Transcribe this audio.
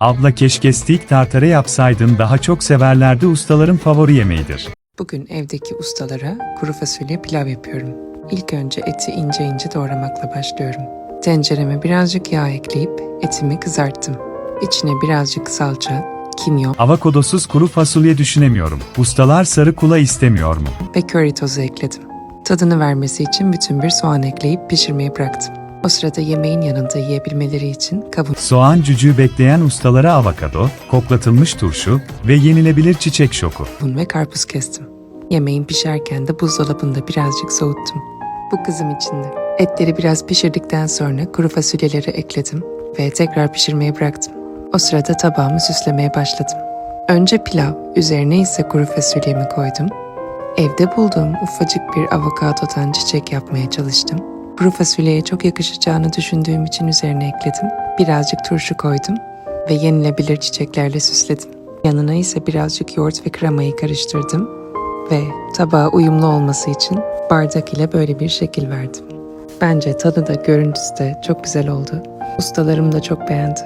Abla keşke steak tartare yapsaydın daha çok severlerdi ustaların favori yemeğidir. Bugün evdeki ustalara kuru fasulye pilav yapıyorum. İlk önce eti ince ince doğramakla başlıyorum. Tencereme birazcık yağ ekleyip etimi kızarttım. İçine birazcık salça, kimyon Avokadosuz kuru fasulye düşünemiyorum. Ustalar sarı kula istemiyor mu? ve köri tozu ekledim. Tadını vermesi için bütün bir soğan ekleyip pişirmeye bıraktım. O sırada yemeğin yanında yiyebilmeleri için kavun Soğan cücüğü bekleyen ustalara avokado, koklatılmış turşu ve yenilebilir çiçek şoku. ve karpuz kestim. Yemeğin pişerken de buzdolabında birazcık soğuttum. Bu kızım içinde. Etleri biraz pişirdikten sonra kuru fasulyeleri ekledim ve tekrar pişirmeye bıraktım. O sırada tabağımı süslemeye başladım. Önce pilav, üzerine ise kuru fasulyemi koydum. Evde bulduğum ufacık bir avokadodan çiçek yapmaya çalıştım. Kuru fasulyeye çok yakışacağını düşündüğüm için üzerine ekledim. Birazcık turşu koydum ve yenilebilir çiçeklerle süsledim. Yanına ise birazcık yoğurt ve kremayı karıştırdım ve tabağa uyumlu olması için bardak ile böyle bir şekil verdim. Bence tadı da görüntüsü de çok güzel oldu. Ustalarım da çok beğendi.